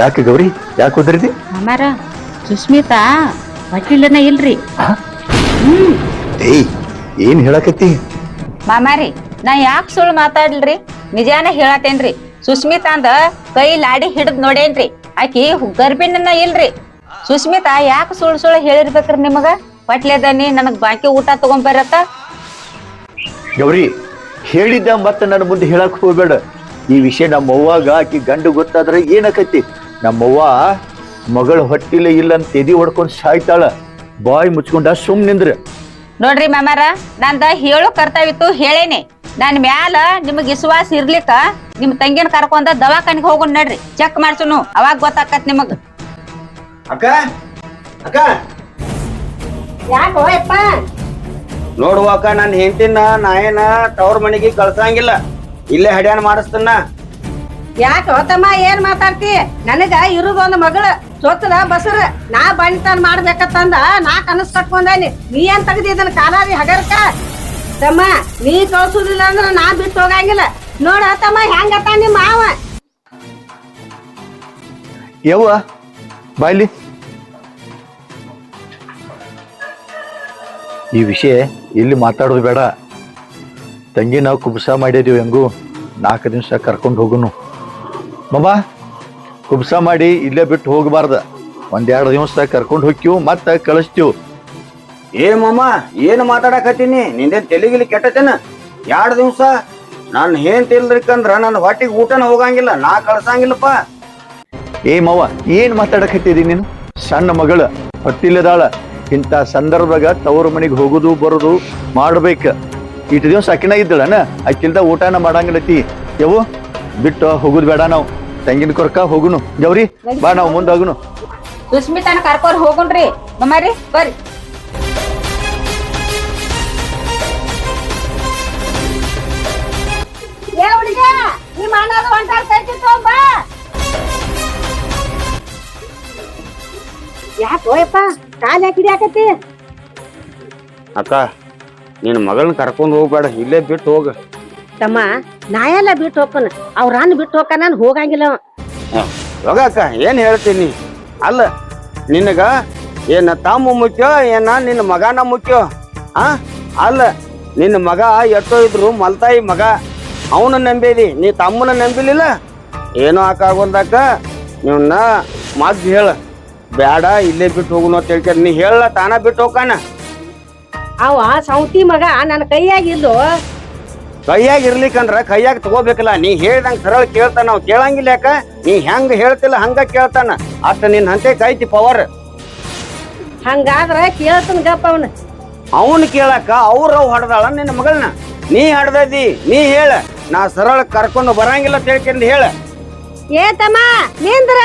ಯಾಕೆ ಗೌರಿ? ಯಾಕೆ ಹೋದ್ರಿದಿ ಅಮ್ಮಾರ ಸುಸ್ಮಿತಾ ವಕೀಲನ ಇಲ್ರಿ. ಏಯ್ ಏನ್ ಹೇಳಕತ್ತಿ? ಮಾಮಾರಿ ನಾ ಯಾಕೆ ಸುಳ್ಳು ಮಾತಾಡ್ಲ್ರಿ? ನಿಜಾನ ಹೇಳತ್ತೇನ್ರಿ. ಸುಸ್ಮಿತಾ ಅಂದ ಕೈ ಲಾಡಿ ಹಿಡಿದ್ ನೋಡೇನ್ರಿ. ಆಕಿ ಗರ್ಭಿಣನ ಇಲ್ರಿ. ಸುಸ್ಮಿತಾ ಯಾಕೆ ಸುಳ್ಳು ಸುಳ್ಳು ಹೇಳಿರ್ಬೇಕ್ರಿ ನಿಮಗ? ಪಟ್ಲೇದನಿ ನನಗ್ ಬಾಕಿ ಊಟ ತಗೊಂಬರತ್ತ ಗೌರಿ ಹೇಳಿದ್ದ ಮತ್ತೆ ನನ್ನ ಮುಂದೆ ಹೇಳಕ್ ಹೋಗ್ಬೇಡ. ಈ ವಿಷಯ ನಮ್ಮ ಅವ್ವಾಗ ಆಕಿ ಗಂಡು ಗೊತ್ತಾದ್ರೆ ಏನಕತಿ? ನಮ್ಮವ್ವ ಮಗಳ ಹೊಟ್ಟಿಲೆ ಇಲ್ಲ ಅಂತ ಎದಿ ಹೊಡ್ಕೊಂಡು ಸಾಯ್ತಾಳ. ಬಾಯಿ ಮುಚ್ಕೊಂಡ ಸುಮ್ ನಿಂದ್ರ. ನೋಡ್ರಿ ಮ್ಯಾಮಾರ ನಂದ ಹೇಳು ಕರ್ತವಿತ್ತು ಹೇಳೇನೆ. ನನ್ ಮ್ಯಾಲ ನಿಮ್ಗೆ ವಿಶ್ವಾಸ ಇರ್ಲಿಕ್ಕ ನಿಮ್ ತಂಗಿನ ಕರ್ಕೊಂಡ ದವಾಖಾನೆಗೆ ಹೋಗೋಣ ನಡ್ರಿ. ಚೆಕ್ ಮಾಡ್ಸುನು ಅವಾಗ ಗೊತ್ತಾಕತ್ ನಿಮಗ್. ಅಕ್ಕ ಅಕ್ಕ. ಯಾಕೋ ಯಪ್ಪ? ನೋಡುವ ಅಕ್ಕ ನನ್ನ ಹೆಂಡತಿನ ನಾಯನ ಏನ ತವ್ರ ಮನೆಗೆ ಕಳ್ಸಂಗಿಲ್ಲ. ಇಲ್ಲೇ ಹಡ್ಯಾಣ ಮಾಡಿಸ್ತನ್ನ ಯಾಕೋ ತಮ್ಮ ಏನ್ ಮಾತಾಡ್ತಿ? ನನಗ ಇರುದೊಂದ್ ಮಗಳು ಸೊತ್ತದ ಬಸರ. ನಾ ಬಣಿತನ ಮಾಡ್ಬೇಕತ್ತಂದ ನಾ ಕನಸ್ ಕಟ್ಕೊಂಡಿ ನೀ ಏನ್ ತೆಗ್ದಿ ಕಾಲಾರಿ ಹಗರ್ಕ? ತಮ್ಮ ನೀ ಕಳ್ಸುದಿಲ್ಲ ಅಂದ್ರೆ ನಾ ಬಿಟ್ಟು ಹೋಗಂಗಿಲ್ಲ. ನೋಡ ತಮ್ಮ ಹೆಂಗತ್ತ ನಿಮ್ಮ ಮಾವ? ಯವ್ವ ಬಾಯ್ಲಿ ಈ ವಿಷಯ ಇಲ್ಲಿ ಮಾತಾಡೋದು ಬೇಡ. ತಂಗಿ ನಾವು ಕುಬ್ಸ ಮಾಡಿದೀವಿ ಹೆಂಗು. ನಾಲ್ಕು ದಿವಸ ಕರ್ಕೊಂಡು ಹೋಗುನು. ಮಮ್ಮ ಕುಬ್ಸ ಮಾಡಿ ಇಲ್ಲೇ ಬಿಟ್ಟು ಹೋಗಬಾರ್ದ. ಒಂದೆರಡು ದಿವಸ ಕರ್ಕೊಂಡು ಹೋಗ್ತೀವಿ ಮತ್ತೆ ಕಳಿಸ್ತೀವಿ. ಏ ಮಮ್ಮ ಏನು ಮಾತಾಡಕತ್ತೀನಿ? ನಿಂದೇನ್ ತೆಲಿಗಿಲಿ ಕೆಟ್ಟತೇನ ಎರಡು ದಿವಸ ನಾನು ಏನ್ ಇಲ್ರಿಕಂದ್ರ ನನ್ನ ಹೊಟ್ಟಿಗೆ ಊಟನ ಹೋಗಂಗಿಲ್ಲ ನಾ ಕಳ್ಸಂಗಿಲ್ಲಪ್ಪ. ಏ ಮವ್ವ ಏನ್ ಮಾತಾಡಕತ್ತಿದಿ ನೀನು? ಸಣ್ಣ ಮಗಳ ಹೊಟ್ಟಿಲ್ಲದಾಳ ಇಂಥ ಸಂದರ್ಭದಾಗ ತವರು ಮನೆಗೆ ಹೋಗುದು ಬರುದು ಮಾಡ್ಬೇಕ. ಇಟ್ಟು ದಿವಸ ಅಕ್ಕಿನ ಇದ್ದಳನ ಅಕ್ಕಿಲ್ದ ಊಟನ ಮಾಡಂಗಿಲ್ಲತಿ ಯವು ಬಿಟ್ಟು ಹೋಗುದ್ ಬೇಡ ನಾವು. ತಂಗಿನ ಕೊರಕ ಹೋಗುನು. ಗೌರಿ ಬಾ ನಾವು ಮುಂದೆ ಹೋಗುನು. ಸುಸ್ಮಿತಾನ ಕರ್ಕೋರ್ ಹೋಗುನ್ರಿ ಮಮ್ಮಾರಿ ಬರ್ರಿ. ಯಾಕೋ ಯಪ್ಪ ಕಾಲ್ ಯಾಕಿಡಿ ಹಿಡಿಯಾಕತ್ತಿ? ಅಕ್ಕ ನಿನ್ನ ಮಗಳನ್ನ ಕರ್ಕೊಂಡು ಹೋಗ್ಬೇಡ ಇಲ್ಲೇ ಬಿಟ್ಟು ಹೋಗ. ತಮ್ಮ ನಾ ಎಲ್ಲ ಬಿಟ್ಟು ಹೋಗ್ತಾನ. ಅವ್ರ ಅನ್ನ ಬಿಟ್ಟು ಹೋಗ ನಾನು ಹೋಗಂಗಿಲ್ಲ ಅವ. ಹೋಗ ಅಕ್ಕ ಏನ್ ಹೇಳ್ತೀನಿ? ಅಲ್ಲ ನಿನಗ ಏನ ತಮ್ಮ ಮುಖ್ಯ ಏನ ನಿನ್ನ ಮಗನ ಮುಖ್ಯ? ಆ ಅಲ್ಲ ನಿನ್ನ ಮಗ ಎಷ್ಟೋ ಇದ್ರು ಮಲ್ತಾಯಿ ಮಗ ಅವನ ನಂಬಿದಿ ನೀ ತಮ್ಮನ ನಂಬಿಲಿಲ್ಲ? ಏನೋ ಹಾಕಾಗೊಂದಕ್ಕ ನಿನ್ನ ಮಾತು ಹೇಳ. ಬೇಡ ಇಲ್ಲೇ ಬಿಟ್ಟು ಹೋಗುನು ಅಂತ ಹೇಳ್ತಾರೆ ನೀ ಹೇಳ ತಾನ ಬಿಟ್ಟು ಹೋಗಾನ ಅವ ಸೌತಿ ಮಗ ನನ್ನ ಕೈಯಾಗಿದ್ದು. ಕೈಯಾಗ ಇರ್ಲಿಕ್ಕಂದ್ರ ಕೈಯಾಗ ತಗೋಬೇಕಲ್ಲ ನೀ ಹೇಳ್ದಂಗ ಸರಳ ಕೇಳ್ತಾನ ಅವ್ ಕೇಳಂಗಿಲ್ಲ ಯಾಕ? ನೀ ಹೆಂಗ್ ಹೇಳ್ತಿಲ್ಲ ಹಂಗ ಕೇಳ್ತಾನ. ಅಷ್ಟ ನಿನ್ ಹಂತೆ ಕೈತಿ ಪವರ್. ಹಂಗಾದ್ರ ಕೇಳ್ತಾನ ಗಪ್ಪ ಅವನ. ಅವನ್ ಕೇಳಕ ಅವ್ರ ಅವ್ ಹಡ್ದಾಳ ನಿನ್ನ ಮಗಳನ್ನ ನೀ ಹಡ್ದದಿ ನೀ ಹೇಳ. ನಾ ಸರಳ ಕರ್ಕೊಂಡು ಬರಂಗಿಲ್ಲ ಅಂತ ಹೇಳ್ಕೊಂಡು ಹೇಳ. ಏ ತಮ್ಮ ನಿಂದ್ರ.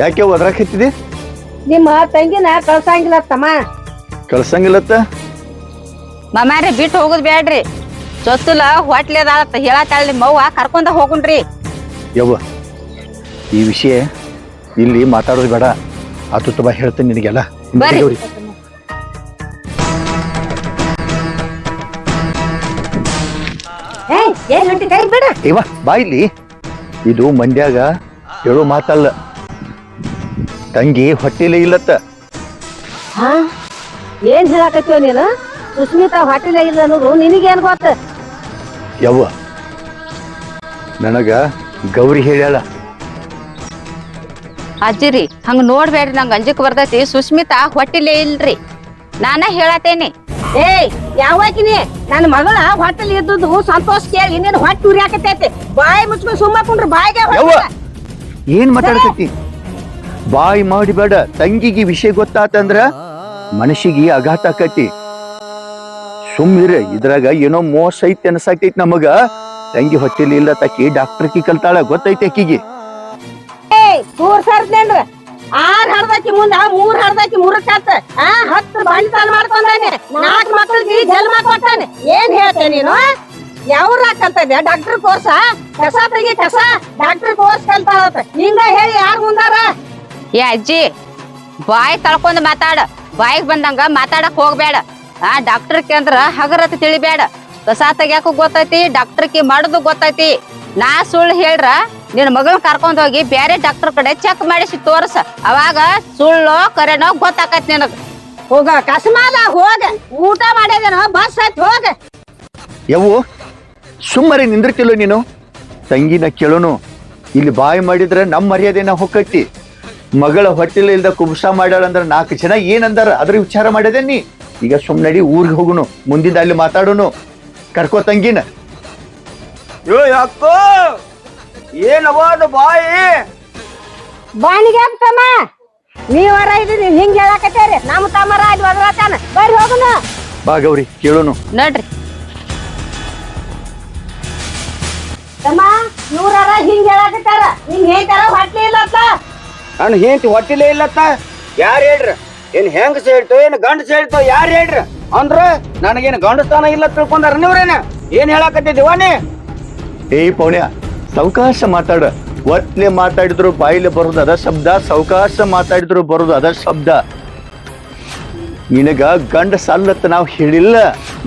ಯಾಕೆ ಒದ್ರಾಕತ್ತಿದಿ ನಿಮ್ಮ ತಂಗಿನ ಕಳ್ಸಂಗಿಲ್ಲ ತಮ್ಮ ಕಳ್ಸಂಗಿಲ್ಲತ್ತ? ಮಮ್ಮಾರಿ ಬಿಟ್ಟು ಹೋಗುದ್ ಬೇಡ್ರಿ ಚೊತ್ತಲ ಹೊಟ್ಲಿ ಅದಾಳತ್ತ ಹೇಳತ್ತಾಳ ನಿಮ್ಮ ಅವ್ವ ಕರ್ಕೊಂಡ ಹೋಗುಣ್ರಿ. ಯವ್ವ ಈ ವಿಷಯ ಇಲ್ಲಿ ಮಾತಾಡೋದು ಬೇಡ. ಅದು ತುಂಬ ಹೇಳ್ತೀನಿ ನಿನಗೆಲ್ಲ. ಬರ್ರಿ. ಏನ್ ಹೊಂಟಿ ಕೈ ಬಿಡ. ಏವ ಬಾ ಇಲ್ಲಿ. ಇದು ಮಂಡ್ಯಾಗ ಹೇಳೋ ಮಾತಲ್ಲ. ತಂಗಿ ಹೊಟ್ಟಿಲೆ ಇಲ್ಲತ್ತ. ಹಾ? ಏನ್ ಹೇಳಾಕತ್ತೀವ ನೀನು? ಸುಸ್ಮಿತಾ ಹೊಟ್ಟಿಲ ಇಲ್ಲ ಅನ್ನೋದು ನಿನಗೇನ್ ಗೊತ್ತ? ಯವ್ವ ನನಗ ಗೌರಿ ಹೇಳ್ಯಾಳ. ಅಜ್ಜಿರಿ ಹಂಗ ನೋಡ್ಬೇಡ್ರಿ ನಂಗ ಅಂಜಿಕ್ ಬರ್ತೈತಿ. ಸುಸ್ಮಿತಾ ಹೊಟ್ಟಿಲೇ ಇಲ್ರಿ. ನಾನ ಹೇಳತ್ತೇನಿ. ಏಯ್ ಯಾವಾಗಿನಿ ನನ್ನ ಮಗಳ ಹೊಟ್ಟೆಲ್ ಇದ್ದದ್ದು ಸಂತೋಷ ಕೇಳಿ ನೀನು ಹೊಟ್ಟೆ ಉರಿಯಾಕತೈತಿ ಬಾಯಿ ಮುಚ್ಕೊಂಡು ಸುಮ್ಮ ಕುಂಡ್ರ ಬಾಯಿಗೆ ಯವ್ವ ಏನ್ ಮಾತಾಡ್ತೈತಿ ಬಾಯಿ ಮಾಡಿಬೇಡ ತಂಗಿಗೆ ವಿಷಯ ಗೊತ್ತಾತಂದ್ರ ಮನಸ್ಸಿಗೆ ಆಘಾತ ಕಟ್ಟಿ ಸುಮ್ಮಿರ ಇದ್ರಾಗ ಏನೋ ಮೋಸ ಐತಿ ಅನ್ಸಾಕೈತಿ ನಮಗ. ತಂಗಿ ಹೊಟ್ಟಿಲಿ ಇಲ್ಲ ತಕ್ಕಿ ಡಾಕ್ಟರ್ಕಿ ಕಲ್ತಾಳ, ಗೊತ್ತೈತಿ ಅಕ್ಕಿಗೆ ಮೂರ್ ಆರ್ ಹಡ್ದಾಕಿ ಮುಂದ, ಮೂರ್ ಹಡ್ದಾಕಿ ಮೂರಕ್ಕಾತ ಆ, ಹತ್ತು ಬಂಡಿತಾನ ಮಾಡ್ಕೊಂಡಾನೆ. ನಾಲ್ಕು ಮಕ್ಕಳಿಗೆ ಜನ್ಮ ಕೊಟ್ಟಾನೆ. ಏನ್ ಹೇಳ್ತೆ ನೀನು? ಯಾವ್ರ ಕಲ್ತದ್ಯ ಡಾಕ್ಟರ್ ಕೋರ್ಸ? ಕಸ ತೆಗಿ ಕಸ. ಡಾಕ್ಟರ್ ಕೋರ್ಸ್ ಕಲ್ತಾಳತ್ತ ಹಿಂಗ ಹೇಳಿ ಯಾರು ಮುಂದಾರ? ಏ ಅಜ್ಜಿ ಬಾಯಿ ತಳ್ಕೊಂಡು ಮಾತಾಡ. ಬಾಯಿಗೆ ಬಂದಂಗ ಮಾತಾಡಕ್ ಹೋಗ್ಬೇಡ ಆ ಡಾಕ್ಟರ್ ಕೇಂದ್ರ ಹಗರತ್ ತಿಳಿಬೇಡ ಕಸ ತೆಗ್ಯಾಕು ಗೊತ್ತೈತಿ ಡಾಕ್ಟರ್ಕಿ ಮಾಡುದು ಗೊತ್ತೈತಿ. ನಾ ಸುಳ್ಳು ಹೇಳ್ರ ನಿನ್ ಮಗಳ್ ಕರ್ಕೊಂಡ್ ಹೋಗಿ ಬೇರೆ ಡಾಕ್ಟರ್ ಕಡೆ ಚೆಕ್ ಮಾಡಿಸಿ ತೋರ್ಸ. ಅವಾಗ ಸುಳ್ಳು ಕರೆನೋ ಗೊತ್ತಾಕತ್ ನಿನಗ. ಹೋಗ ಕಸ್ಮಾದ ಹೋಗ. ಊಟ ಮಾಡಿದೇನೋ ಬಸ್ ಹತ್ ಹೋಗ. ಯವ್ವು ಸುಮ್ಮರಿ ನಿಂದಿರ್ತಿಲ್ಲ ನೀನು? ತಂಗಿನ ಕೇಳೋನು ಇಲ್ಲಿ ಬಾಯಿ ಮಾಡಿದ್ರೆ ನಮ್ಮ ಮರ್ಯಾದೆನ ಹೊಕ್ಕೈತಿ. ಮಗಳ ಹೊಟ್ಟಿಲ ಇಲ್ದ ಮಾಡ್ಯಾಳ ಅಂದ್ರೆ ನಾಲ್ಕು ಜನ ಏನಂದಾರ? ಅದ್ರ ವಿಚಾರ ಮಾಡಿದೆ ನೀ. ಈಗ ಸುಮ್ಮನೆ ನಡಿ ಊರಿಗೆ ಹೋಗುನು ಮುಂದಿಂದ ಅಲ್ಲಿ ಮಾತಾಡೋನು. ಕರ್ಕೋ ತಂಗಿನ. ಯೋ ಯಾಕೋ? ಏನವಾದ ಬಾಯಿ? ಬಾನಿಗೆ ತಮ್ಮ? ನೀವರ ಇದೀನಿ ಹಿಂಗ್ ಹೇಳಕತ್ತೇರಿ. ನಮ್ಮ ತಮ್ಮರ ಅಲ್ಲಿ ಒದರಾತಾನ ಬರ್ರಿ ಹೋಗುನು. ಬಾ ಗೌರಿ ಕೇಳೋನು. ನಡ್ರಿ. ತಮ್ಮ ಇವ್ರಾರ ಹಿಂಗ್ ಹೇಳಕತ್ತಾರ ಹಿಂಗ್ ಹೇಳ್ತಾರ ಹೊಟ್ಟೆ ಇಲ್ಲ ಅಂತ ನಾನು ಹೆಂಡತಿ ಹೊಟ್ಟಿಲೇ ಇಲ್ಲತ್ತ. ಯಾರು ಹೇಳ್ರಿ? ಏನು ಹೆಂಗ್ ಸೇಳ್ತೋ ಏನು ಗಂಡು ಸೇಳ್ತೋ ಯಾರು ಹೇಳ್ರಿ? ಅಂದ್ರ ನನಗೇನು ಗಂಡಸ್ತಾನ ಇಲ್ಲ ತಿಳ್ಕೊಂಡಾರ ನೀವ್ರೇನ? ಏನ್ ಹೇಳಾಕತ್ತಿದ್ದೀವಾನಿ ಏ ಪೌಣ್ಯ ಸಾವಕಾಶ ಮಾತಾಡ. ಒಟ್ಲೆ ಮಾತಾಡಿದ್ರು ಬಾಯಿಲೆ ಬರೋದು ಅದ ಶಬ್ದ ಸಾವಕಾಶ ಮಾತಾಡಿದ್ರು ಬರೋದು ಅದ ಶಬ್ದ. ನಿನಗ ಗಂಡ ಸಲ್ಲತ್ತ ನಾವು ಹೇಳಿಲ್ಲ.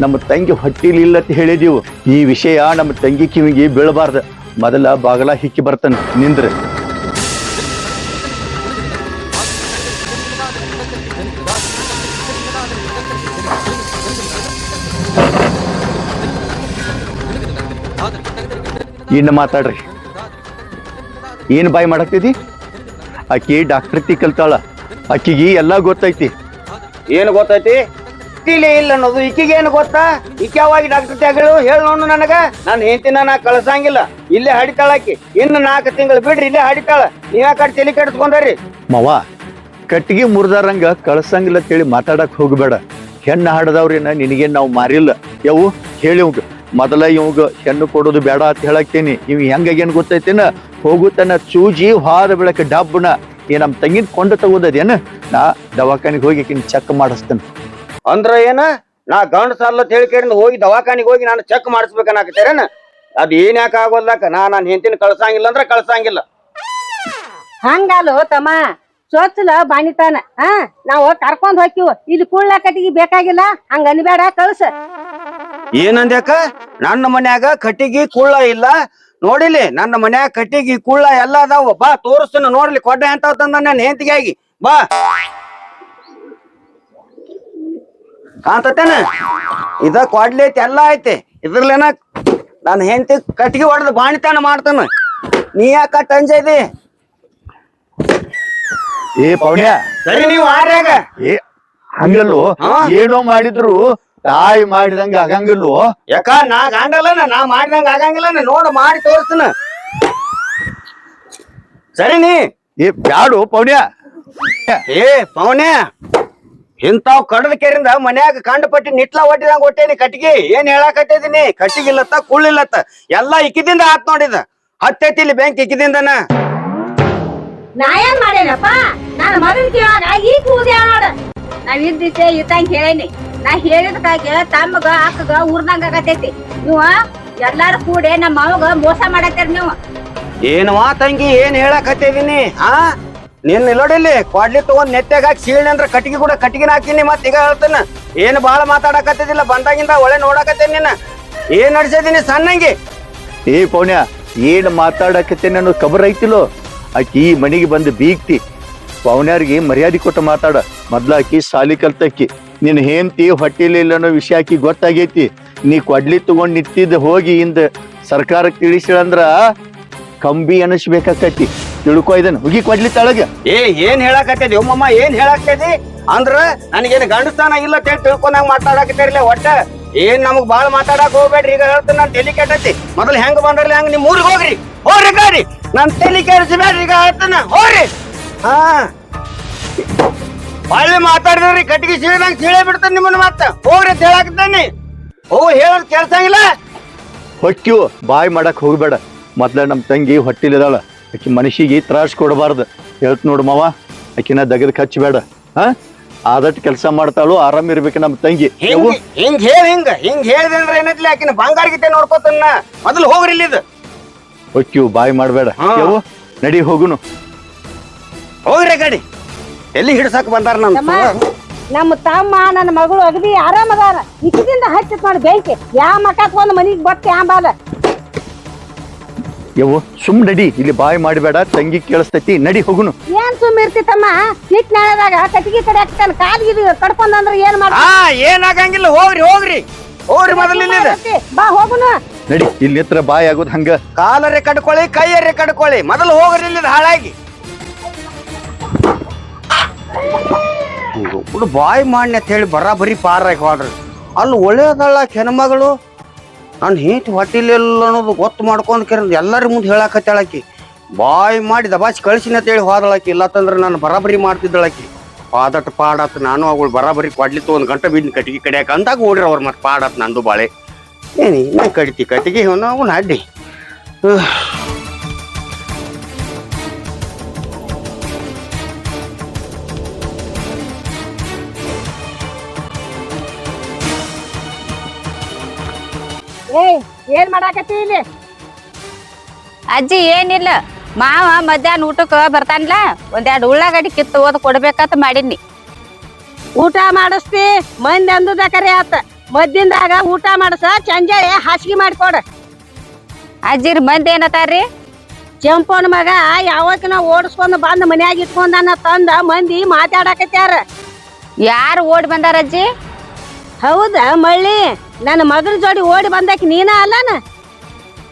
ನಮ್ಮ ತಂಗಿ ಹೊಟ್ಟಿಲಿಲ್ಲ ಅಂತ ಹೇಳಿದೀವು. ಈ ವಿಷಯ ನಮ್ಮ ತಂಗಿ ಕಿವಿಗೆ ಬೀಳಬಾರ್ದು. ಮೊದಲ ಬಾಗಲ ಹಿಕ್ಕಿ ಬರ್ತಾನೆ, ನಿಂದ್ರ. ಇನ್ನು ಮಾತಾಡ್ರಿ. ಏನು ಬಾಯಿ ಅಕ್ಕಿ ಆಕಿ ಡಾಕ್ಟರ್ತಿ ಕಲ್ತಾಳ. ಆಕಿಗೆ ಎಲ್ಲ ಗೊತ್ತೈತಿ. ಏನು ಗೊತ್ತೈತಿ? ತಿಳಿ ಇಲ್ಲ ಅನ್ನೋದು. ಈಕಿಗೇನು ಏನು ಗೊತ್ತಾ? ಈಕೆ ಯಾವಾಗ ಡಾಕ್ಟರ್ ತೆಗಳು ಹೇಳ ನೋಡು ನನಗ. ನಾನು ಹೆಂಡತಿನ ನಾ ಕಳ್ಸಂಗಿಲ್ಲ. ಇಲ್ಲೇ ಹಡಿತಾಳಾಕಿ ಇನ್ನು ನಾಲ್ಕು ತಿಂಗಳು ಬಿಡ್ರಿ ಇಲ್ಲೇ ಹಡಿತಾಳ. ನೀವ ಕಡೆ ತಲೆ ಕೆಡಿಸ್ಕೊಂಡ್ರಿ ಮವ ಕಟ್ಟಿಗೆ ಮುರಿದಾರಂಗ ಕಳ್ಸಂಗಿಲ್ಲ ಅಂತೇಳಿ ಮಾತಾಡಕ್ ಹೋಗ್ಬೇಡ. ಹೆಣ್ಣು ಹಾಡದವ್ರೇನ ನಿನಗೇನು ನಾವು ಮಾರಿಲ್ಲ. ಯವು ಹೇಳಿ ಇವಂಗ ಮೊದಲ ಇವಾಗ ಹೆಣ್ಣು ಕೊಡೋದು ಬೇಡ ಅಂತ ಹೇಳಕ್ತೀನಿ ಇವ್ ಹೆಂಗಾಗೇನ್ ಗೊತ್ತೈತೇನ? ಹೋಗುತ್ತನ ಚೂಜಿ ಹಾರ ಬೆಳಕ ಡಬ್ಬನ ಏ ನಮ್ಮ ತಂಗಿನ ಕೊಂಡು ತಗೋದೇನ ನಾ ದವಾಖಾನಿಗೆ ಹೋಗಿ ಆಕಿನ್ ಚೆಕ್ ಮಾಡಿಸ್ತೇನೆ. ಅಂದ್ರ ಏನ? ನಾ ಗಂಡ ಸಾಲ ಹೇಳಿಕೆರಿಂದ ಹೋಗಿ ದವಾಖಾನಿಗೆ ಹೋಗಿ ನಾನು ಚೆಕ್ ಮಾಡಿಸ್ಬೇಕನ್ನಾಕತ್ತೇರೇನ? ಅದ್ ಏನ್ ಯಾಕೆ ಆಗೋದ್ಲಾಕ ನಾ ನಾನು ಹೆಂಡತಿನ ಕಳ್ಸಂಗಿಲ್ಲ ಅಂದ್ರೆ ಕಳ್ಸಂಗಿಲ್ಲ. ಹಂಗಲ್ಲೋ ತಮ್ಮ ಸ್ವಚ್ಛಲ ಬಾಣಿತಾನ. ಹಾ ನಾವು ಕರ್ಕೊಂಡ್ ಹೋಗ್ತೀವಿ ಇಲ್ಲಿ ಕುಳ್ಳ ಕಟ್ಟಿಗೆ ಬೇಕಾಗಿಲ್ಲ. ಹಂಗ ಅನ್ಬೇಡ ಕಳ್ಸ. ಏನಂದ್ಯಾಕ? ನನ್ನ ಮನ್ಯಾಗ ಕಟ್ಟಿಗಿ ಕುಳ್ಳ ಇಲ್ಲ. ನೋಡಿಲಿ ನನ್ನ ಮನ್ಯಾಗ ಕಟ್ಟಿಗಿ ಕುಳ್ಳ ಎಲ್ಲ ಅದಾವ. ಬಾ ತೋರಿಸ್ತಾನ ನೋಡ್ಲಿ ಕೊಡ್ಡ ಅಂತ ತಂದ ನನ್ನ ಹೆಂಡತಿಗಾಗಿ ಬಾ. ಕಾಂತತೇನ ಇದ ಕೊಡ್ಲಿ ಐತಿ ಎಲ್ಲ ಐತಿ. ಇದ್ರಲ್ಲೇನ ನನ್ನ ಹೆಂಡತಿ ಕಟ್ಟಿಗೆ ಹೊಡೆದು ಬಾಣಿತಾನ ಮಾಡ್ತಾನ. ನೀ ಯಾಕ ತಂಜೈದಿ ಏ ಪೌಣ್ಯ ಸರಿ ನೀವು ಆರ್ಯಾಗ. ಏ ಹಂಗಲ್ಲೋ? ಏನೋ ಮಾಡಿದ್ರು ತಾಯಿ ಮಾಡಿದಂಗ ಆಗಂಗಿಲ್ಲೋ ಯಾಕ? ನಾ ಗಂಡಲ್ಲನ ನಾ ಮಾಡಿದಂಗ ಆಗಂಗಿಲ್ಲ ನೋಡು ಮಾಡಿ ತೋರಿಸ್ತಿನ. ಸರಿ ನೀ. ಏ ಬ್ಯಾಡು ಪೌಣ್ಯ. ಏ ಪೌಣ್ಯ. ಇಂತಾವ್ ಕಡದ ಕೆರಿಂದ ಮನ್ಯಾಗ ಕಂಡ ಪಟ್ಟಿ ನಿಟ್ಲ ಒಟ್ಟಿದಂಗ ಒಟ್ಟೇನಿ ಕಟ್ಟಿಗೆ. ಏನ್ ಹೇಳಾಕಟ್ಟಿದೀನಿ ಕಟ್ಟಿಗಿಲ್ಲತ್ತ ಕುಳ್ಳಿಲ್ಲತ್ತ ಎಲ್ಲಾ ಇಕ್ಕಿದಿಂದ ಆತ್ ನೋಡಿದ. ಹತ್ತೈತಿ ಇಲ್ಲಿ ಬ್ಯಾಂಕ್ ಇಕ್ಕಿದಿಂದನ. ನಾ ಏನ್ ಮಾಡೇನಪ್ಪ ನಾನು ಮಗನ್ ಕೇಳಾಗ ಈ ಕೂದ್ಯಾ ನೋಡ. ನಾವ್ ಇದ್ದಿದ್ದೆ ಇದ್ದಂಗ ಹೇಳೇನಿ. ನಾ ಹೇಳಿದಕ್ಕಾಗಿ ತಮ್ಮಗ ಅಕ್ಕಗ ಊರ್ನಂಗ ಆಗತೈತಿ. ನೀವು ಎಲ್ಲಾರು ಕೂಡಿ ನಮ್ಮ ಮಾವಗ ಮೋಸ ಮಾಡತ್ತೀರ ನೀವು. ಏನವಾ ತಂಗಿ ಏನ್ ಹೇಳಕತ್ತಿದೀನಿ ಆ? ನಿನ್ನ ನೋಡಿಲ್ಲಿ ಕೊಡ್ಲಿ ತಗೊಂಡ್ ನೆತ್ತಾಗ ಹಾಕಿ ಅಂದ್ರ ಕಟ್ಟಿಗೆ ಕೂಡ ಕಟ್ಟಿಗೆನ ಹಾಕಿನಿ ಮತ್ ಈಗ ಹೇಳ್ತಾನ. ಏನ್ ಬಾಳ ಮಾತಾಡಕತ್ತಿದಿಲ್ಲ ಬಂದಾಗಿಂದ ಒಳ್ಳೆ ನೋಡಕತ್ತೇನಿ ನಿನ್ನ. ಏನ್ ನಡ್ಸಿದೀನಿ ಸಣ್ಣಂಗಿ? ಏ ಪೌಣ್ಯ ಏನ್ ಮಾತಾಡಕತ್ತೇನೆ ಅನ್ನೋ ಕಬರ್ ಐತಿಲೋ? ಆಕಿ ಈ ಮನೆಗೆ ಬಂದು ಬೀಗ್ತಿ. ಪೌಣ್ಯಾರಿಗೆ ಮರ್ಯಾದೆ ಕೊಟ್ಟು ಮಾತಾಡ. ಮೊದ್ಲ ಆಕಿ ಸಾಲಿ ಕಲ್ತಕ್ಕಿ. ನಿನ್ ಹೆಂಡತಿ ಹೊಟ್ಟಿಲಿಲ್ಲ ಅನ್ನೋ ವಿಷಯ ಆಕಿ ಗೊತ್ತಾಗೈತಿ. ನೀ ಕೊಡ್ಲಿ ತಗೊಂಡು ನಿಂತಿದ್ದ ಹೋಗಿ ಇಂದ ಸರ್ಕಾರಕ್ಕೆ ತಿಳಿಸಿಳಂದ್ರ ಕಂಬಿ ಅನಿಸ್ಬೇಕಾಕತಿ ತಿಳ್ಕೊ ಇದನ್ ಹುಗಿ ಕೊಡ್ಲಿ ತಳಗ. ಏ, ಏನ್ ಹೇಳಾಕತ್ತಿದಿ ಒಮ್ಮಮ್ಮ ಏನ್ ಹೇಳಾಕತ್ತಿದಿ ಅಂದ್ರ ನನಗೇನು ಗಂಡಸ್ತಾನ ಇಲ್ಲ ಅಂತ ಹೇಳಿ ತಿಳ್ಕೊಂಡಂಗ ಮಾತಾಡಕತ್ತಿರ್ಲಿ ಒಟ್ಟ. ಏನ್ ನಮಗ್ ಬಾಳ ಮಾತಾಡಕ್ ಹೋಗ್ಬೇಡ್ರಿ. ಈಗ ಹೇಳ್ತೀನಿ ನಾನ್ ತಲಿ ಕೆಟ್ಟತಿ. ಮೊದಲು ಹೆಂಗ್ ಬಂದ್ರಲ್ಲ ಹಂಗ ನಿಮ್ ಊರಿಗೆ ಹೋಗ್ರಿ. ಹೋಗ್ರಿ ಗಾಡಿ. ನಾನ್ ತಲಿ ಕೆಡಿಸ್ಬೇಡ್ರಿ. ಈಗ ಹೇಳ್ತಾನ. ಹೋಗ್ರಿ. ಹಾ. ಒಳ್ಳೆ ಮಾತಾಡಿದ್ರಿ ಕಟ್ಟಿಗೆ ಸೀಳದಂಗ್ ಸೀಳೆ ಬಿಡ್ತಾನೆ ನಿಮ್ಮನ್ನ ಮತ್ತ. ಹೋಗ್ರಿ ಅಂತ ಹೇಳಾಕತ್ತಾನಿ. ಹೋಗ್ ಹೇಳೋದ್ ಕೆಲ್ಸಂಗಿಲ್ಲ ಹೊಕ್ಕಿವು ಬಾಯಿ ಮಾಡಕ್ ಹೋಗ್ಬೇಡ. ಮೊದ್ಲ ನಮ್ ತಂಗಿ ಹೊಟ್ಟಿಲಿದಾಳ ಆಕಿ ಮನುಷ್ಯಗೆ ತ್ರಾಸ್ ಕೊಡಬಾರ್ದು. ಹೇಳ್ತ ನೋಡು ಮಾವ ಆಕಿನ ದಗದ್ ಕಚ್ಚಬೇಡ ಹಾ? ಆದಟ್ ಕೆಲಸ ಮಾಡ್ತಾಳು ಆರಾಮ್ ಇರ್ಬೇಕು ನಮ್ ತಂಗಿ. ಹೆಂಗ್ ಹಿಂಗ್ ಹೇಳ ಹೇಳಿ ಹಿಂಗ ಹಿಂಗ್ ಹೇಳಿದ್ರೆ ಏನೈತಿ ಆಕಿನ ಬಂಗಾರ ಗೀತೆ ನೋಡ್ಕೋತನ್ನ ಮೊದಲು ಹೋಗ್ರಿ ಇಲ್ಲಿದ್. ಹೊಕ್ಕಿವು ಬಾಯಿ ಮಾಡ್ಬೇಡ. ಹಾ. ಯವ್ವ? ನಡಿ ಹೋಗುನು. ಹೋಗ್ರಿ ಗಾಡಿ ಎಲ್ಲಿ ಹಿಡ್ಸಕ್ ಬಂದಾರ ನಮ್ ತಮ್ಮ ನಮ್ಮ ತಮ್ಮ ನನ್ನ ಮಗಳು ಅಗದಿ ಆರಾಮದಾರ ಇಷ್ಟದಿಂದ ಹಚ್ಚಿತ್ ನೋಡಿ ಬೆಂಕಿ. ಯಾ ಮಕ್ಕ ಒಂದು ಮನಿಗ್ ಬಟ್ಟೆ ಆಂಬಾಲ ಯವ್ವ ಸುಮ್ ನಡಿ. ಇಲ್ಲಿ ಬಾಯಿ ಮಾಡಬೇಡ ತಂಗಿ ಕೇಳಿಸ್ತೈತಿ ನಡಿ ಹೋಗುನು. ಏನ್ ಸುಮ್ ಇರ್ತಿತ್ತಮ್ಮ ಸಿಟ್ ನಾಳದಾಗ ಕಟ್ಟಿಗೆ ಕಡೆ ಹಾಕ್ತಾನ ಕಾಲ್ಗಿದು ಕಡ್ಕೊಂಡ್ ಅಂದ್ರೆ ಏನ್ ಮಾಡ ಆ ಏನಾಗಂಗಿಲ್ಲ ಹೋಗ್ರಿ ಹೋಗ್ರಿ. ಹೋಗ್ರಿ ಮೊದಲಿನಿಂದ ಬಾ ಹೋಗುನು. ನಡಿ ಇಲ್ಲಿ ಹತ್ರ ಬಾಯಿ ಆಗೋದ್ ಹಂಗ. ಕಾಲರೆ ಕಡ್ಕೊಳ್ಳಿ ಕೈಯರೆ ಕಡ್ಕೊಳ್ಳಿ. ಮೊದಲು ಹೋಗ್ರಿ ಇಲ್ಲಿ ಹಾಳಾಗಿ. ಹುಡು ಬಾಯ್ ಮಾಡಿ ಅಂತ ಹೇಳಿ ಬರಾಬರಿ ಪಾರಾಗಿ ಹೋದ್ರಿ ಅಲ್ಲಿ ಒಳ್ಳೆಯದಲ್ಲ ಹೆಣ್ಮಗಳು, ನಾನು ಹೀಟ್ ಹೊಟ್ಟಿಲಿಲ್ಲ ಅನ್ನೋದು ಗೊತ್ತು ಮಾಡ್ಕೊಂಡು ಕೆರ ಎಲ್ಲರ ಮುಂದೆ ಹೇಳಾಕತ್ತಾಳಕಿ ಬಾಯ್ ಮಾಡಿ ದಬಾಚ್ ಕಳ್ಸಿನ ಅಂತೇಳಿ ಹೋದಳಕಿ ಇಲ್ಲ ತಂದ್ರೆ ನಾನು ಬರಾಬರಿ ಮಾಡ್ತಿದ್ದಳಕಿ. ಪಾದಟ್ ಪಾಡತ್, ನಾನು ಅವಳು ಬರಾಬರಿ ಕೊಡ್ಲಿತ್ತು, ಒಂದು ಗಂಟೆ ಬಿದ್ದು ಕಟ್ಟಿಗೆ ಕಡಿಯಾಕ ಅಂದಾಗ ಓಡ್ರಿ ಅವ್ರು ಮತ್ತೆ ಪಾಡತ್ ನಂದು ಬಾಳೆ. ಏನಿ ನಾನು ಕಡಿತಿ ಕಟ್ಟಿಗೆ ಅವನು ಅಡ್ಡಿ ಏನ್ ಮಾಡಾಕತ್ತಿ ಇಲ್ಲಿ? ಅಜ್ಜಿ ಏನಿಲ್ಲ. ಮಾವ ಮಧ್ಯಾಹ್ನ ಊಟಕ್ಕ ಬರ್ತಾನಲ್ಲ ಒಂದೆರಡು ಉಳ್ಳಾಗಡ್ಡಿ ಕಿತ್ತು ಓದ್ ಕೊಡ್ಬೇಕಂತ ಮಾಡಿನಿ ಊಟ ಮಾಡಿಸ್ತಿ ಮಂದಿ ಅಂದುದ ಕರೆ ಆತ. ಮದ್ದಿಂದಾಗ ಊಟ ಮಾಡಸ ಚಂಜಾಳೆ ಹಾಸಿಗೆ ಮಾಡಿಕೊಡ. ಅಜ್ಜಿರ್ ಮಂದಿ ಏನತಾರ್ರಿ? ಚಂಪನ್ ಮಗ ಯಾವಾಗಿನ ಓಡಿಸ್ಕೊಂಡು ಬಂದು ಬಂದ್ ಮನ್ಯಾಗ ಇಟ್ಕೊಂಡನ ತಂದ ಮಂದಿ ಮಾತಾಡಕತ್ಯಾರ. ಯಾರು ಓಡಿ ಬಂದಾರ ಅಜ್ಜಿ? ಹೌದಾ ಮಳ್ಳಿ. ನನ್ನ ಮಗನ ಜೋಡಿ ಓಡಿ ಬಂದಾಕಿ ನೀನ ಅಲ್ಲನ?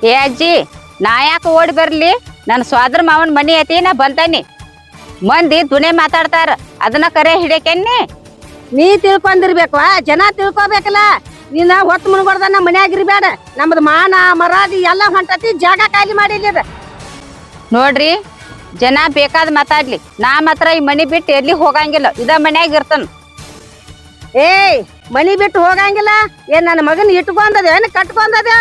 ಏ ಅಜ್ಜಿ ನಾ ಯಾಕೆ ಓಡಿ ಬರ್ಲಿ? ನನ್ನ ಸ್ವಾದ್ರ ಮಾವನ ಮನಿ ಐತಿ ನಾ ಬಂತಾನಿ ಮಂದಿ ದುನೆ ಮಾತಾಡ್ತಾರ ಅದನ್ನ ಕರೆ ಹಿಡಿಯಕೆನ್ನಿ. ನೀ ತಿಳ್ಕೊಂಡಿರ್ಬೇಕು ಜನ ತಿಳ್ಕೊಬೇಕಲ್ಲ? ನೀನ ಹೊತ್ತು ಮುನ್ಗೊಡ್ದ ನಮ್ಮ ಮನ್ಯಾಗ ಇರ್ಬೇಡ ನಮ್ದು ಮಾನ ಮರಾದಿ ಎಲ್ಲ ಹೊಂಟತಿ ಜಾಗ ಖಾಲಿ ಮಾಡಿಲ್ಲ ನೋಡ್ರಿ ಜನ ಬೇಕಾದ ಮಾತಾಡ್ಲಿ. ನಾ ಮಾತ್ರ ಈ ಮನಿ ಬಿಟ್ಟು ಎಲ್ಲಿ ಹೋಗಂಗಿಲ್ಲ. ಇದ ಮನ್ಯಾಗ ಇರ್ತಾನ. ಏಯ್ ಮನಿ ಬಿಟ್ಟು ಹೋಗಂಗಿಲ್ಲ. ಏನ್ ನನ್ನ ಮಗನ್ ಇಟ್ಕೊಂಡದ ಏನ್ ಕಟ್ಕೊಂಡದ?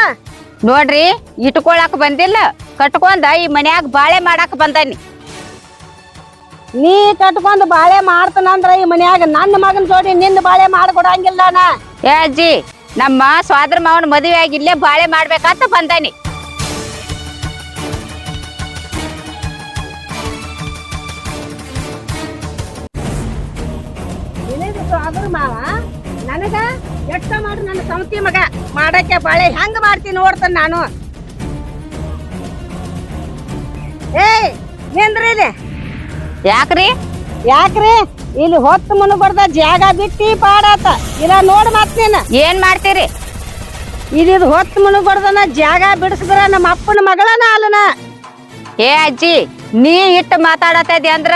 ನೋಡ್ರಿ ಇಟ್ಕೊಳಕ್ ಬಂದಿಲ್ಲ. ಕಟ್ಕೊಂಡ ಈ ಮನ್ಯಾಗ ಬಾಳೆ ಮಾಡಾಕ ಬಂದಾನಿ. ನೀ ಕಟ್ಕೊಂಡ್ ಬಾಳೆ ಮಾಡ್ತಾನಂದ್ರ ಈ ಮನ್ಯಾಗ ನನ್ನ ಮಗನ್ ಜೋಡಿ ನಿಂದ ಬಾಳೆ ಮಾಡ್ಕೊಡಂಗಿಲ್ಲ ನಾ ಏ ಅಜ್ಜಿ ನಮ್ಮ ಸ್ವಾದ್ರ ಮಾವನ ಮದುವೆ ಆಗಿ ಇಲ್ಲೇ ಬಾಳೆ ಮಾಡ್ಬೇಕಂತ ಬಂದಾನಿ. ಸ್ವಾದ್ರ ಮಾವ? ನನಗ ಎಷ್ಟ ಮಾಡ್ರಿ ನನ್ನ ಸಂತಿ ಮಗ? ಮಾಡಕ್ಕೆ ಬಾಳೆ ಹೆಂಗ್ ಮಾಡ್ತೀನಿ ನೋಡ್ತಾನ ನಾನು. ಏಯ್ ನಿಂದ್ರಿ ಇಲ್ಲಿ. ಯಾಕ್ರಿ? ಯಾಕ್ರಿ? ಇಲ್ಲಿ ಹೊತ್ತು ಮುನುಬರ್ದ ಜಾಗ ಬಿಟ್ಟಿ ಪಾಡಾತ. ಇಲ್ಲ ನೋಡ್ ಮತ್ ನೀನ್. ಏನ್ ಮಾಡ್ತೀರಿ? ಇದು ಹೊತ್ತು ಮುನುಬರ್ದನ ಜಾಗ ಬಿಡಿಸಿದ್ರ ನಮ್ಮ ಅಪ್ಪನ ಮಗಳನ ಅಲ್ಲನ ಏ ಅಜ್ಜಿ ನೀ ಇಟ್ಟು ಮಾತಾಡತಾ ಇದ್ದಿ ಅಂದ್ರ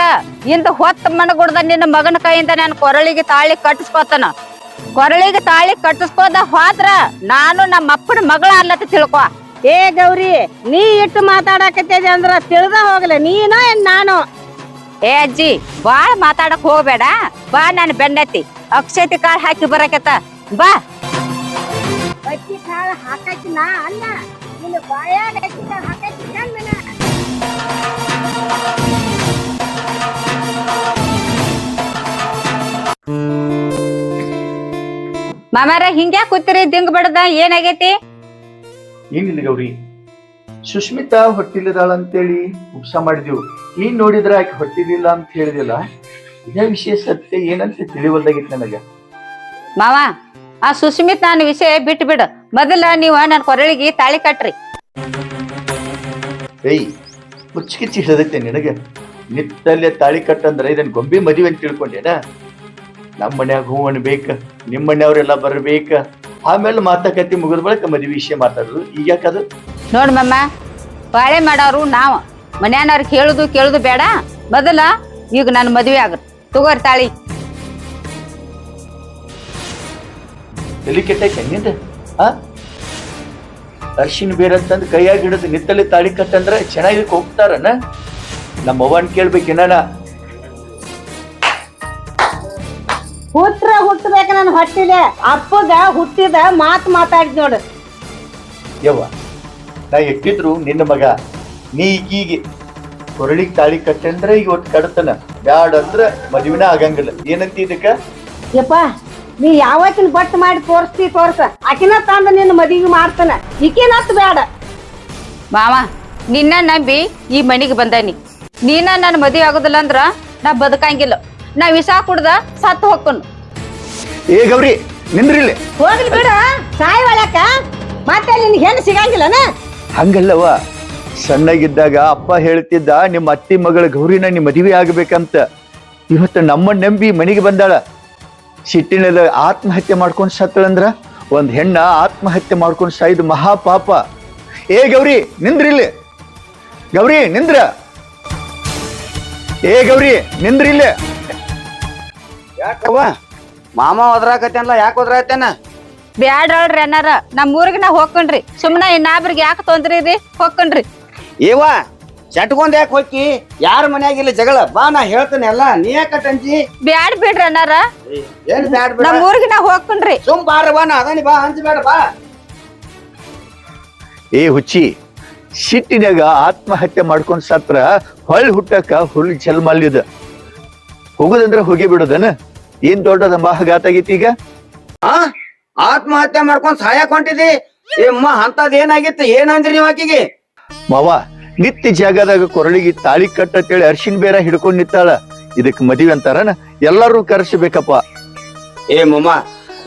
ಇಂದ ಹೊತ್ತ ಮನಗುಡ್ದ ನಿನ್ನ ಮಗನ ಕೈಯಿಂದ ನಾನು ಕೊರಳಿಗೆ ತಾಳಿ ಕಟ್ಟಿಸ್ಕೊತನ. ಕೊರಳಿಗೆ ತಾಳಿ ಕಟ್ಟಿಸ್ಕೋದ ಹೋದ್ರ ನಾನು ನಮ್ಮ ಅಪ್ಪನ ಮಗಳ ಅಲ್ಲತ್ತ ತಿಳ್ಕೊ. ಏ ಗೌರಿ, ನೀ ಇಟ್ಟು ಮಾತಾಡಕತ್ತಿದೆ ಅಂದ್ರ ತಿಳಿದ ಹೋಗ್ಲ, ನೀನೋ ಏನ್ ನಾನು? ಏ ಅಜ್ಜಿ, ಬಾಳ್ ಮಾತಾಡಕ್ ಹೋಗ್ಬೇಡ. ಬಾ ನಾನು ಬೆನ್ನತ್ತಿ, ಅಕ್ಷತೆ ಕಾಳು ಹಾಕಿ ಬರಕತ್ತ. ಬಾ. ಅಕ್ಕಿ ಕಾಳು ಹಾಕಿ ನಾ ಅಲ್ಲ ನೀನು ಬಾಯಾಗ ಅಕ್ಕಿ ಕಾಳು ಹಾಕಿ ಮಾಮಾರ ಹಿಂಗ್ಯಾ ಕೂತಿರಿ? ದಿಂಗ್ ಬಡದ? ಏನಾಗೈತಿ? ಏನಿಲ್ಲ ಗೌರಿ? ಸುಸ್ಮಿತಾ ಹೊಟ್ಟಿಲ್ಲದಾಳ ಅಂತೇಳಿ ಉಪಸ ಮಾಡಿದೆವು. ನೀನ್ ನೋಡಿದ್ರ ಆಕೆ ಹೊಟ್ಟಿಲಿಲ್ಲ ಅಂತ ಹೇಳಿದಿಲ್ಲ ಇದೇ ವಿಷಯ ಸತ್ಯ ಏನಂತ ತಿಳಿವಲ್ದಾಗಿತ್ತು ನನಗೆ. ಮಾವ ಆ ಸುಸ್ಮಿತ್ ನಾನು ವಿಷಯ ಬಿಟ್ಟು ಬಿಡು. ಮೊದಲ ನೀವ ನನ್ನ ಕೊರಳಿಗೆ ತಾಳಿ ಕಟ್ರಿ. ಏಯ್ ಮುಚ್ಚಿಕಿಚ್ಚಿ ಹಿಡಿದೈತೆ ನಿನಗೆ. ನಿತ್ತಲ್ಲೇ ತಾಳಿ ಕಟ್ಟಂದ್ರೆ ಇದನ್ ಗೊಂಬೆ ಮದುವೆ ಅಂತ ತಿಳ್ಕೊಂಡೇನ? ನಮ್ಮ ಮನ್ಯಾಗ ಹೂವನ್ ಬೇಕ ನಿಮ್ಮ ಮನೆಯವರೆಲ್ಲ ಬರ್ಬೇಕ. ಆಮೇಲೆ ಮಾತಾಕತಿ ಮುಗಿದ ಬಳಿಕ ಮದುವೆ ವಿಷಯ ಮಾತಾಡೋದು. ಈಗ ಯಾಕದು ನೋಡ್ ಮಮ್ಮ ಬಾಳೆ ಮಾಡೋರು ನಾವ್. ಮನ್ಯಾನವ್ರಿಗೆ ಹೇಳುದು ಕೇಳುದು ಬೇಡ. ಮೊದಲ ಈಗ ನನ್ನ ಮದುವೆ ಆಗ ತಗೋರ್ ತಾಳಿ. ತಲೆ ಕೆಟ್ಟೈತೆ ನಿಂದ? ಆ? ಅರ್ಶಿನ ಬೇರಂತಂದ್ ಕೈಯಾಗಿ ಹಿಡಿದು ನಿತ್ತಲ್ಲಿ ತಾಳಿ ಕಟ್ಟಂದ್ರೆ ಚೆನ್ನಾಗಿ ಹೋಗ್ತಾರನ ನಮ್ಮ ಅವ್ವನ್ ಕೇಳ್ಬೇಕೇನ ಹುಟ್ರ ಹುಟ್ಟಬೇಕ ನನ್ನ ಹೊಟ್ಟಿಲೆ. ಅಪ್ಪಗ ಹುಟ್ಟಿದ ಮಾತ್ ಮಾತಾಡಿದ್ ನೋಡು. ಯವ್ವ ನಾ ಎಟ್ಟಿದ್ರು ನಿನ್ನ ಮಗ. ನೀ ಈಗೀಗ ಕೊರಳಿಗೆ ತಾಳಿ ಕಟ್ಟಂದ್ರೆ ಈಗ ಒಟ್ಟು ಕಡತನ. ಬ್ಯಾಡ ಅಂದ್ರೆ ಮದುವಿನ ಆಗಂಗಿಲ್ಲ. ಏನಂತ ಇದಕ್ಕ? ಯಪ್ಪ ನೀ ಯಾವತ್ತಿನ ಬಟ್ ಮಾಡಿ ತೋರಿಸ್ತಿ ತೋರ್ಸ. ಆಕಿನ ತಂದ ನಿನ್ನ ಮದಿಗೆ ಮಾಡ್ತಾನ. ಈಕಿನತ್ ಬೇಡ ಮಾವ ನಿನ್ನ ನಂಬಿ ಈ ಮನಿಗೆ ಬಂದಾನಿ. ನೀನ ನನ್ನ ಮದುವೆ ಆಗೋದಿಲ್ಲ ಅಂದ್ರ ನಾ ಬದುಕಂಗಿಲ್ಲ. ನಾ ವಿಷ ಕುಡ್ದ ಸತ್ತು ಹೋಗ್ಕೊಂಡು ಏ ಗೌರಿ ನಿಂದ್ರಿಲ್ಲಿ ಹೋಗ್ಲಿ ಬಿಡ ಸಾಯಿ ಒಳಕ. ಮತ್ತೆ ನಿನ್ಗೆ ಹೆಣ್ಣು ಸಿಗಂಗಿಲ್ಲನ? ಹಂಗಲ್ಲವ ಸಣ್ಣಗಿದ್ದಾಗ ಅಪ್ಪ ಹೇಳ್ತಿದ್ದ ನಿಮ್ಮ ಅತ್ತಿ ಮಗಳ ಗೌರಿನ ನಿಮ್ಮ ಮದುವೆ ಆಗ್ಬೇಕಂತ. ಇವತ್ತು ನಮ್ಮ ನಂಬಿ ಮನೆಗೆ ಬಂದಾಳ. ಸಿಟ್ಟಿನಲ್ಲಿ ಆತ್ಮಹತ್ಯೆ ಮಾಡ್ಕೊಂಡು ಸತ್ತಳಂದ್ರ? ಒಂದ್ ಹೆಣ್ಣ ಆತ್ಮಹತ್ಯೆ ಮಾಡ್ಕೊಂಡು ಸಾಯ್ದು ಮಹಾಪಾಪ. ಏ ಗೌರಿ ನಿಂದ್ರಿಲ್ಲಿ ಗೌರಿ ನಿಂದ್ರ. ಏ ಗೌರಿ ನಿಂದ್ರಿಲ್ಲಿ ಯಾಕವ್ವ? ಮಾಮ ಒದ್ರಾಕತ್ತೇನಲ್ಲ ಯಾಕೆ ಒದ್ರಾಕತ್ತೇನ? ಬ್ಯಾಡ್ರಿ ಅನ್ನಾರ ನಮ್ಮ ಊರಿಗೆ ನಾ ಹೋಗ್ಕಣ್ರಿ ಸುಮ್ನ ಇನ್ನಾಬ್ರಿಗೆ ಯಾಕೆ ತೊಂದ್ರಿ ರೀ ಹೋಗ್ಕಣ್ರಿ ಏವ ಚಟ್ಕೊಂಡ್ ಯಾಕೆ ಹೋಗಿ ಯಾರ ಮನ್ಯಾಗಿಲ್ಲ ಜಗಳ? ಬಾ ನಾ ಹೇಳ್ತೇನೆ ಎಲ್ಲ. ನೀ ಯಾಕೆ ತಂಜಿ ಬ್ಯಾಡ್ ಬಿಡ್ರಿ ಅನ್ನಾರ ಏನ್ ಬ್ಯಾಡ್ ಬಿಡ ನಮ್ ಊರಿಗೆ ನಾ ಹೋಗ್ಕಣ್ರಿ ಸುಮ್ ಬಾರ ಬಾ ನಾ ಅದಾನಿ ಬಾ ಹಂಚಬೇಡ ಬಾ. ಏ ಹುಚ್ಚಿ ಸಿಟ್ಟಿನಾಗ ಆತ್ಮಹತ್ಯೆ ಮಾಡ್ಕೊಂಡ್ ಸತ್ರ ಹೊಳ್ ಹುಟ್ಟಕ್ಕ ಹುಲ್ ಜಲ್ಮಲ್ಯದ ಹೋಗುದಂದ್ರೆ ಹೋಗಿ ಬಿಡೋದನ? ಏನ್ ದೊಡ್ಡದ ಮಹಾಘಾತ ಆಗಿತ್ತು ಈಗ? ಆ? ಆತ್ಮಹತ್ಯೆ ಮಾಡ್ಕೊಂಡ್ ಸಾಯಕ್ ಹೊಂಟಿದಿ? ಏಮ್ಮ ಅಂತದ್ ಏನಾಗಿತ್ತು? ಏನ್ ಅಂದ್ರಿ ನೀವ್ ಆಕಿಗೆ? ಮಾವ ನಿತ್ಯ ಜಾಗದಾಗ ಕೊರಳಿಗೆ ತಾಳಿ ಕಟ್ಟತ್ತೇಳಿ ಅರ್ಶಿನ್ ಬೇರ ಹಿಡ್ಕೊಂಡ್ ನಿಂತಾಳ. ಇದಕ್ ಮದುವೆ ಅಂತಾರನ? ಎಲ್ಲರೂ ಕರೆಸಬೇಕಪ್ಪ. ಏ ಮಮ್ಮ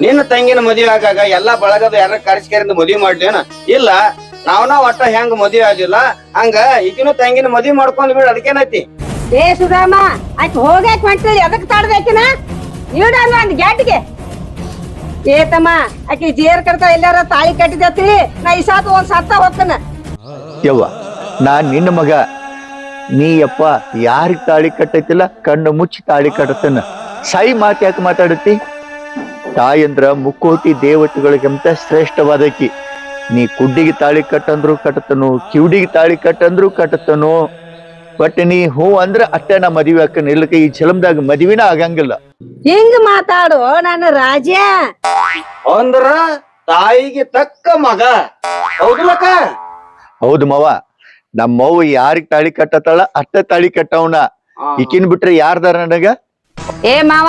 ನಿನ್ನ ತಂಗಿನ ಮದುವೆ ಆಗಾಗ ಎಲ್ಲಾ ಬಳಗದ ಯಾರ ಕರ್ಸ್ಕರಿಂದ ಮದುವೆ ಮಾಡ್ಲೇನ? ಇಲ್ಲ ನಾವ್ನ ಒಟ್ಟ ಹೆಂಗ್ ಮದುವೆ ಆಗಿಲ್ಲ ಹಂಗ ಈಗಿನ ತಂಗಿನ ಮದುವೆ ಮಾಡ್ಕೊಂಡ್ ಬಿಡ ಅದಕ್ಕೇನೈತಿ? ಏ ಸುಧಾಮ ಹೋಗ್ಯಾಕ ಅದಕ್ಕೆ ತಡ್ದೇಕಿನ ಇಡ ಒಂದ್ ಗ್ಯಾಟಿಗೆ? ಏ ತಮ್ಮ, ಆಕಿ ಜೇರ್ ಕಡ್ತಾ ಎಲ್ಲಾರ ತಾಳಿ ಕಟ್ಟಿದ್ರಿ ನಾ ಈ ಸಾತ್ ಒಂದ್ ಸತ್ತ ಹೋಗ್ತಾನ ಯವ್ವ ನಾನ್ ನಿನ್ನ ಮಗ, ನೀ ಅಪ್ಪ ಯಾರಿಗ್ ತಾಳಿ ಕಟ್ಟೈತಿಲ್ಲ, ಕಣ್ಣು ಮುಚ್ಚಿ ತಾಳಿ ಕಟ್ಟತನ ಸಾಯಿ ಮಾತು ಯಾಕೆ ಮಾತಾಡುತ್ತಿ? ತಾಯಂದ್ರ ಮುಕ್ಕೋಟಿ ದೇವತೆಗಳಿಗಿಂತ ಶ್ರೇಷ್ಠವಾದಕಿ. ನೀ ಕುಡ್ಡಿಗೆ ತಾಳಿ ಕಟ್ಟಂದ್ರು ಕಟ್ಟತನು ಕಿವುಡಿಗೆ ತಾಳಿ ಕಟ್ಟಂದ್ರು ಕಟ್ಟತನು ಬಟ್ ನೀ ಹೂ ಅಂದ್ರ ಅಷ್ಟೇ ನಾ ಮದುವೆ ಅಕ್ಕ ನಿಲ್ಕ ಈ ಚಲಮ್ದಾಗ ಮದ್ವಿನ ಆಗಂಗಿಲ್ಲ. ಹಿಂಗ್ ಮಾತಾಡು ನನ್ನ ರಾಜ. ಅಂದ್ರ ತಾಯಿಗೆ ತಕ್ಕ ಮಗ. ಹೌದಲ್ಲಕ್ಕ ಹೌದು ಮವ. ನಮ್ಮವ್ವ ಯಾರಿಗ್ ತಾಳಿ ಕಟ್ಟತಾಳ ಅಷ್ಟ ತಾಳಿ ಕಟ್ಟವನ. ಈಕಿನ್ ಬಿಟ್ರೆ ಯಾರ್ದಾರ ನನಗ? ಏ ಮಾವ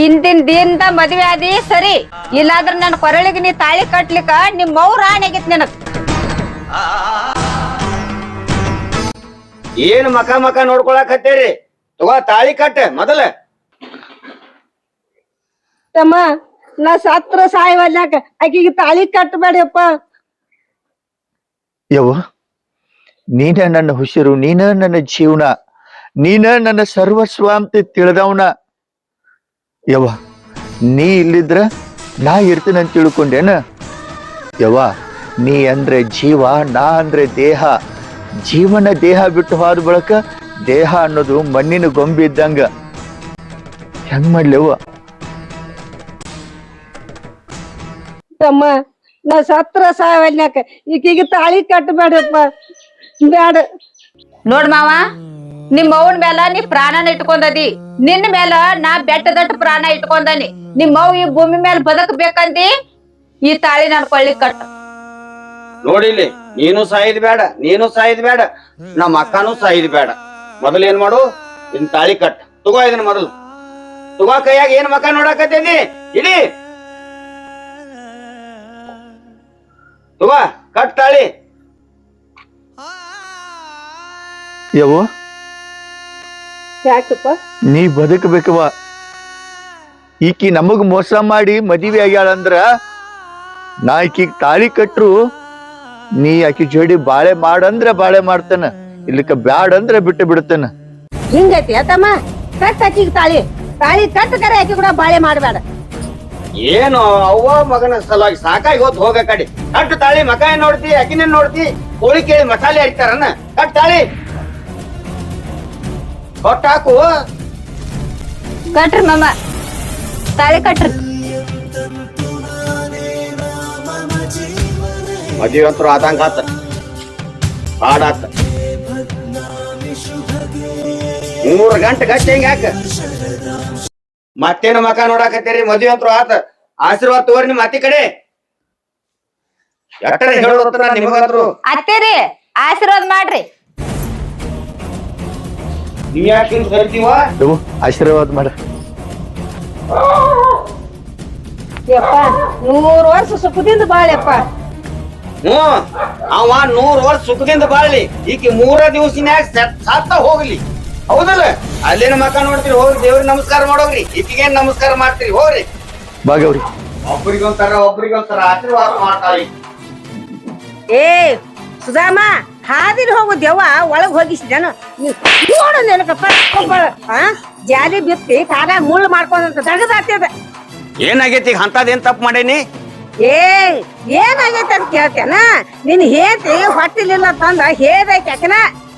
ಇಂದಿನ ದಿನದ ಮದ್ವೆ ಆದಿ ಸರಿ. ಇಲ್ಲಾದ್ರ ನನ್ನ ಕೊರಳಿಗೆ ನೀ ತಾಳಿ ಕಟ್ಲಿಕ್ಕ ನಿಮ್ ಮೌ ರಾಣಿ ಆಗೈತ್ ನಿನಗ್. ಏನ್ ಮಕ ಮಕ ನೋಡ್ಕೊಳಕ್ ಹತ್ತೇರಿ? ತಗೋ ತಾಳಿ ಕಟ್ಟ ಮೊದಲ. ತಮ್ಮ ನಾ ಸತ್ರ ಸಾಯವಲ್ಯಾಕ ಆಕಿಗೆ ತಾಳಿ ಕಟ್ಟಬೇಡಪ್ಪ ಯವ್ವ ನೀನ ನನ್ನ ಹುಸಿರು ನೀನ ನನ್ನ ಜೀವನ ನೀನ ನನ್ನ ಸರ್ವಸ್ವ ಅಂತ ತಿಳಿದವನ. ಯವ್ವ ನೀ ಇಲ್ಲಿದ್ರ ನಾ ಇರ್ತೀನಿ ಅಂತ ತಿಳ್ಕೊಂಡೇನ? ಯವ್ವ ನೀ ಅಂದ್ರೆ ಜೀವ ನಾ ಅಂದ್ರೆ ದೇಹ. ಜೀವನ ದೇಹ ಬಿಟ್ಟು ಹೋದ ಬಳಕ ದೇಹ ಅನ್ನೋದು ಮಣ್ಣಿನ ಗೊಂಬೆ ಇದ್ದಂಗ. ಹೆಂಗ್ ಮಾಡ್ಲೇವ ತಮ್ಮ ನಾ ಸತ್ರ ಸಾವಲ್ಯಾಕ ಈಕೀಗ ತಾಳಿ ಕಟ್ಟಬೇಡಪ್ಪ ಬ್ಯಾಡ. ನೋಡ್ ಮಾವ ನಿಮ್ ಮೌನ್ ಮೇಲ ನೀ ಪ್ರಾಣನ ಇಟ್ಕೊಂಡದಿ. ನಿನ್ನ ಮೇಲ ನಾ ಬೆಟ್ಟದಟ್ಟು ಪ್ರಾಣ ಇಟ್ಕೊಂಡನಿ. ನಿಮ್ ಈ ಭೂಮಿ ಮೇಲೆ ಬದುಕಬೇಕಂದಿ ಈ ತಾಳಿ ನನ್ ಕೊಳ್ಳಿ ಕಟ್ಟ. ನೋಡಿಲ್ಲಿ ನೀನು ಸಾಯಿದ್ ಬೇಡ ನೀನು ಸಾಯಿದ್ ಬೇಡ ನಮ್ಮ ಅಕ್ಕನೂ ಸಾಯಿದ್ ಬೇಡ. ಮೊದಲು ಏನ್ ಮಾಡು ಇನ್ ತಾಳಿ ಕಟ್. ತಗೋ ಇದನ್ ಮೊದಲು. ತಗೋ ಕೈಯಾಗ ಏನ್ ಮಕ್ಕ ನೋಡಾಕತ್ತೇನಿ ಇಡಿ. ತಗೋ ಕಟ್ ತಾಳಿ. ಯವ್ವ ಯಾಕಪ್ಪ? ನೀ ಬದುಕಬೇಕವ ಈಕಿ ನಮಗ್ ಮೋಸ ಮಾಡಿ ಮದುವೆ ಆಗ್ಯಾಳಂದ್ರ ನಾ ಈಕಿಗ್ ತಾಳಿ ಕಟ್ರು ನೀ ಆಕಿ ಜೋಡಿ ಬಾಳೆ ಮಾಡಂದ್ರ ಬಾಳೆ ಮಾಡ್ತೇನ ಇಲ್ಲಿಕ ಬ್ಯಾಡ ಅಂದ್ರೆ ಬಿಟ್ಟು ಬಿಡ್ತೇನ. ಹಿಂಗೈತಿ ತಮ್ಮ ಕಟ್ ಆಕಿಗೆ ತಾಳಿ. ತಾಳಿ ಕಟ್ ಕರೆ ಆಕಿ ಕೂಡ ಬಾಳೆ ಮಾಡಬೇಡ. ಏನು ಅವ್ವ ಮಗನ ಸಲುವಾಗಿ ಸಾಕಾಗಿ ಹೋದ್ ಹೋಗ ಕಡೆ. ಕಟ್ ತಾಳಿ ಮಕ ಏನ್ ನೋಡ್ತಿ ಅಕ್ಕಿನ ನೋಡ್ತಿ? ಕೋಳಿ ಕೇಳಿ ಮಸಾಲೆ ಅಡಿತಾರನ್ನ ಕಟ್ ತಾಳಿ. ಕೊಟ್ಟಾಕು. ಕಟ್ರಿ ಮಾಮ. ತಾಳಿ ಕಟ್ರಿ. ಮದ್ವೆ ಅಂತೂ ಆತಂಕ ಆತ. ಹಾಡಾತ ಮೂರ್ ಗಂಟೆ ಗಟ್ಟಿ ಹಿಂಗ ಯಾಕ? ಮತ್ತೇನು ಮಕ ನೋಡಾಕತ್ತೀರಿ? ಮದುವೆ ಅಂತೂ ಆತ. ಆಶೀರ್ವಾದ ತಗೋರಿ ನಿಮ್ಮ ಅತಿ ಕಡೆ. ಎಟ್ಟರೆ ಹೇಳೋದ್ರ ನಿಮಗಂತ್ರು ಅತ್ತೇರಿ ಆಶೀರ್ವಾದ ಮಾಡ್ರಿ. ನೀವ್ ಯಾಕೆ ಕರಿತೀವ? ಆಶೀರ್ವಾದ ಮಾಡ. ಯಪ್ಪ ನೂರು ವರ್ಷ ಸುಖದಿಂದ ಬಾಳೆಪ್ಪ ಹ್ಮ್ ಅವ ನೂರ್ ವರ್ಷ ಸುಖದಿಂದ ಬಾಳಲಿ. ಈಕಿ ಮೂರ ದಿವಸಿನ್ಯಾಗ ಸತ್- ಸತ್ತ ಹೋಗ್ಲಿ. ಹೌದಲ್ಲ? ಅಲ್ಲಿನ ಮಕ ನೋಡ್ತೀರಿ ಹೋಗಿ ದೇವ್ರಿಗೆ ನಮಸ್ಕಾರ ಮಾಡೋಗ್ರಿ. ಈಕಿಗೇನ್ ನಮಸ್ಕಾರ ಮಾಡ್ತೀರಿ ಹೋಗ್ರಿ. ಬಾ ಗೌರಿ. ಒಬ್ರಿಗೊಂಥರ ಒಬ್ರಿಗೊಂಥರ ಆಶೀರ್ವಾದ ಮಾಡ್ತಾರಿ ಏ ಸುಧಾಮ ಹಾದಿನ ಹೋಗು ದೆವ್ವ ಒಳಗ್ ಹೋಗಿಸಿದನು ನೋಡು ನೆನಕಪ್ಪ ಆ ಜಾಲಿ ಬಿತ್ತಿ ಕಾಲ ಮುಳ್ಳು ಮಾಡ್ಕೊಂಡಂತ ದಗದಾಗ್ತದ. ಏನಾಗೈತಿ ಅಂತದೇನ್ ತಪ್ಪು ಮಾಡೇನಿ? ಏ ಏನಾಗೈತೆ ಅಂತ ಕೇಳ್ತೇನ? ನಿನ್ ಹೇತಿ ಹೊಟ್ಟಿಲಿಲ್ಲ ತಂದ ಹೇಳ್ಬೇಕ ಯಾಕನ?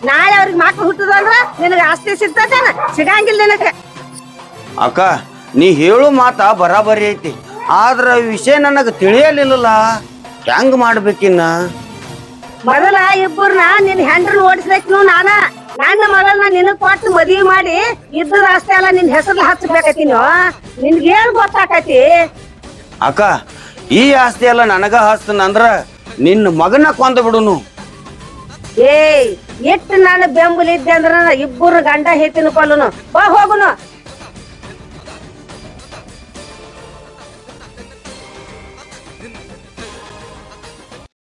ನಾಳೆ ಅವ್ರಿಗೆ ಮಕ್ಳು ಹುಟ್ಟದಂದ್ರ ನಿನಗ ಆಸ್ತಿ ಸಿಗ್ತದೇನ ಸಿಗಂಗಿಲ್ಲ ನಿನಗ. ಅಕ್ಕ ನೀ ಹೇಳು ಮಾತ ಬರಾಬರಿ ಐತಿ. ಆದ್ರ ವಿಷಯ ನನಗೆ ತಿಳಿಯಲಿಲ್ಲಲ್ಲ. ಹೆಂಗ್ ಮಾಡ್ಬೇಕಿನ್ನ ಮೊದಲ ಇಬ್ಬರನ್ನ ನಿನ್ ಹೆಂಡ್ರನ್ ಓಡಿಸ್ಬೇಕು ನಾನ. ನನ್ನ ಮಗಳನ್ನ ನಿನಗ್ ಕೊಟ್ಟು ಮದ್ವಿ ಮಾಡಿ ಇದ್ದದ ಅಷ್ಟೇ ಅಲ್ಲ ನಿನ್ ಹೆಸರು ಹಚ್ಚಬೇಕತಿನೋ ನಿನ್ಗೇನ್ ಗೊತ್ತಾಕತಿ ಅಕ್ಕ ಈ ಆಸ್ತಿ ಎಲ್ಲ ನನಗ ಹಸ್ತನಂದ್ರ ನಿನ್ನ ಮಗನ ಕೊಂದ ಬಿಡುನು. ಏಯ್ ಎಷ್ಟು ನಾನು ಬೆಂಬಲ ಇದ್ದೆ ಅಂದ್ರ ಇಬ್ಬರು ಗಂಡ ಹೆತ್ತಿನ ಕೊಲ್ಲುನು ಬಾ ಹೋಗುನು.